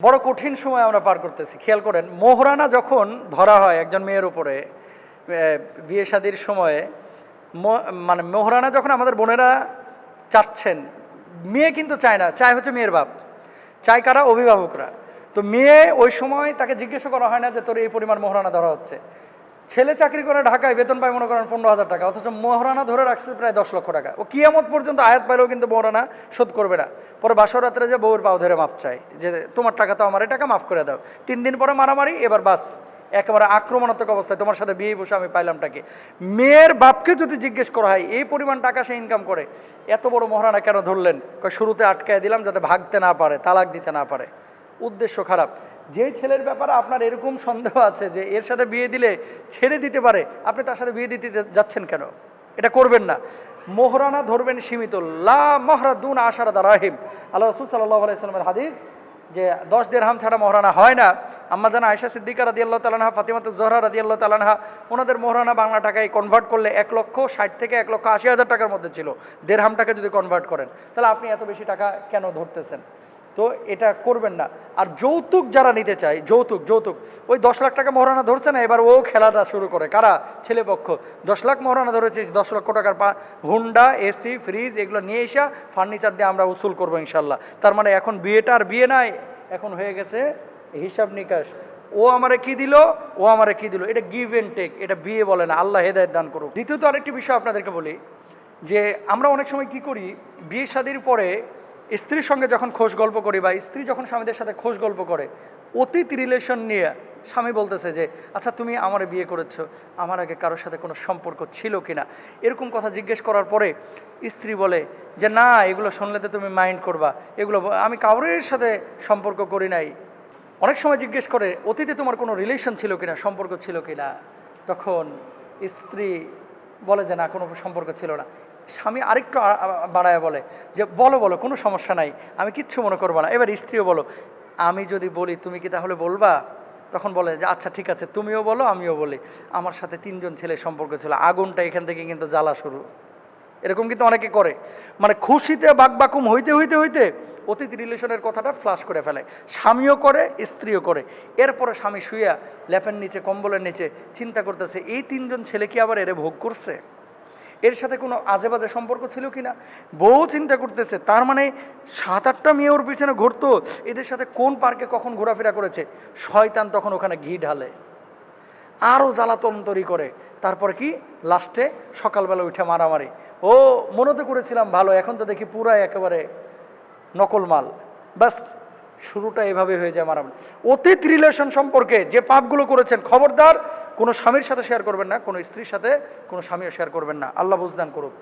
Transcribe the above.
বড় কঠিন সময় আমরা পার করতেছি। খেয়াল করেন, মোহরানা যখন ধরা হয় একজন মেয়ের উপরে বিয়ে শাদির সময়ে মানে মোহরানা যখন আমাদের বোনেরা চাচ্ছেন, মেয়ে কিন্তু চায় না, চায় হচ্ছে মেয়ের বাপ, চায় কারা? অভিভাবকরা। তো মেয়ে ওই সময় তাকে জিজ্ঞাসা করা হয় না যে তোর এই পরিমাণ মোহরানা ধরা হচ্ছে। ছেলে চাকরি করে ঢাকায় বেতন পায় মনে করেন পনেরো হাজার টাকা, অথচ মোহরানা ধরে রাখছে প্রায় দশ লক্ষ টাকা। ও কিয়ামত পর্যন্ত আয়াত পাইলেও কিন্তু মোহরানা শোধ করবে না। পরে বাসর রাত্রে যে বউর পাও ধরে মাফ চায়, যে তোমার টাকা তো আমার এই টাকা মাফ করে দাও। তিন দিন পরে মারামারি, এবার বাস, একেবারে আক্রমণাত্মক অবস্থায়। তোমার সাথে বিয়ে বসে আমি পাইলামটাকে মেয়ের বাপকে যদি জিজ্ঞেস করা হয়, এই পরিমাণ টাকা সে ইনকাম করে, এত বড় মহারানা কেন ধরলেন? শুরুতে আটকায় দিলাম যাতে ভাগতে না পারে, তালাক দিতে না পারে। উদ্দেশ্য খারাপ। যে ছেলের ব্যাপারে আপনার এরকম সন্দেহ আছে যে এর সাথে বিয়ে দিলে ছেড়ে দিতে পারে, আপনি তার সাথে বিয়ে দিতে যাচ্ছেন কেন? এটা করবেন না। মোহরানা ধরবেন সীমিত। লা মহরাদুন আশারা দারাহিম আল্লাহ রসুল সাল্লাহ আলাইস্লামের হাদিস যে দশ দেড়হাম ছাড়া মহারানা হয় না। আম্মা জানা আয়সা সিদ্দিকা রাদি আল্লাহ তালানহা ফাতিমাত জহরা রাদি আল্লাহ তালানহা ওনাদের মহারানা বাংলা টাকায় কনভার্ট করলে এক লক্ষ ষাট থেকে এক লক্ষ আশি হাজার টাকার মধ্যে ছিল। দেড়হাম টাকা যদি কনভার্ট করেন, তাহলে আপনি এত বেশি টাকা কেন ধরতেছেন? তো এটা করবেন না। আর যৌতুক যারা নিতে চায়, যৌতুক যৌতুক, ওই দশ লাখ টাকা মহারানা ধরছে না, এবার ও খেলাটা শুরু করে। কারা? ছেলে পক্ষ। দশ লাখ মহারানা ধরেছে, দশ লক্ষ টাকার পা হুন্ডা, এসি, ফ্রিজ, এগুলো নিয়ে এসা ফার্নিচার দিয়ে আমরা উসুল করব ইনশাল্লাহ। তার মানে এখন বিয়েটা আর বিয়ে নাই, এখন হয়ে গেছে হিসাব নিকাশ। ও আমারে কি দিল? ও আমারে কি দিল? এটা গিভ এন্ড টেক এটা বিয়ে বলে না, আল্লাহ হেদায়ত দান করুক। দ্বিতীয়ত আরেকটি বিষয় আপনাদেরকে বলি, যে আমরা অনেক সময় কি করি, বিয়ে শাদির পরে স্ত্রীর সঙ্গে যখন খোঁজ গল্প করি বা স্ত্রী যখন স্বামীদের সাথে খোঁজ গল্প করে, অতীত রিলেশন নিয়ে স্বামী বলতেছে যে আচ্ছা তুমি আমার বিয়ে করেছ, আমার আগে কারোর সাথে কোনো সম্পর্ক ছিল কি না এরকম কথা জিজ্ঞেস করার পরে স্ত্রী বলে যে, না, এগুলো শুনলে তো তুমি মাইন্ড করবা। এগুলো আমি কাউরের সাথে সম্পর্ক করি নাই। অনেক সময় জিজ্ঞেস করে, অতীতে তোমার কোনো রিলেশন ছিল কিনা, সম্পর্ক ছিল কিনা? তখন স্ত্রী বলে যে, না, কোনো সম্পর্ক ছিল না। স্বামী আরেকটু বাড়ায় বলে যে, বলো বলো, কোনো সমস্যা নাই, আমি কিচ্ছু মনে করব না। এবার স্ত্রীও বলো, আমি যদি বলি, তুমি কি তাহলে বলবা? তখন বলে যে আচ্ছা ঠিক আছে, তুমিও বলো, আমিও বলি। আমার সাথে তিনজন ছেলের সম্পর্ক ছিল, আগুনটা এখান থেকে কিন্তু জ্বালা শুরু। এরকম কিন্তু অনেকে করে। মানে খুশিতে, বাকবাকুম হইতে হইতে হইতে অতীত রিলেশনের কথাটা ফ্লাশ করে ফেলে। স্বামীও করে, স্ত্রীও করে। এরপরে স্বামী শুইয়া ল্যাপের নিচে, কম্বলের নিচে চিন্তা করতেছে, এই তিনজন ছেলে কি আবার এরে ভোগ করছে? এর সাথে কোনো আজে বাজে সম্পর্ক ছিল কি না বউ চিন্তা করতেছে, তার মানে সাত আটটা মেয়ে ওর পিছনে ঘুরতো, এদের সাথে কোন পার্কে কখন ঘোরাফেরা করেছে? শয়তান তখন ওখানে ঘি ঢালে আরও জ্বালাতন তৈরি করে, তারপর কি? লাস্টে সকালবেলা উঠে মারামারি। ও মনে তো করেছিলাম ভালো, এখন তো দেখি পুরাই একেবারে নকল মাল বাস শুরুটা এভাবে হয়ে যায় মারামারি। অতীত রিলেশন সম্পর্কে যে পাপগুলো করেছেন, খবরদার, কোনো স্বামীর সাথে শেয়ার করবেন না, কোনো স্ত্রীর সাথে কোনো স্বামীও শেয়ার করবেন না। আল্লাহ বুঝদান করুক।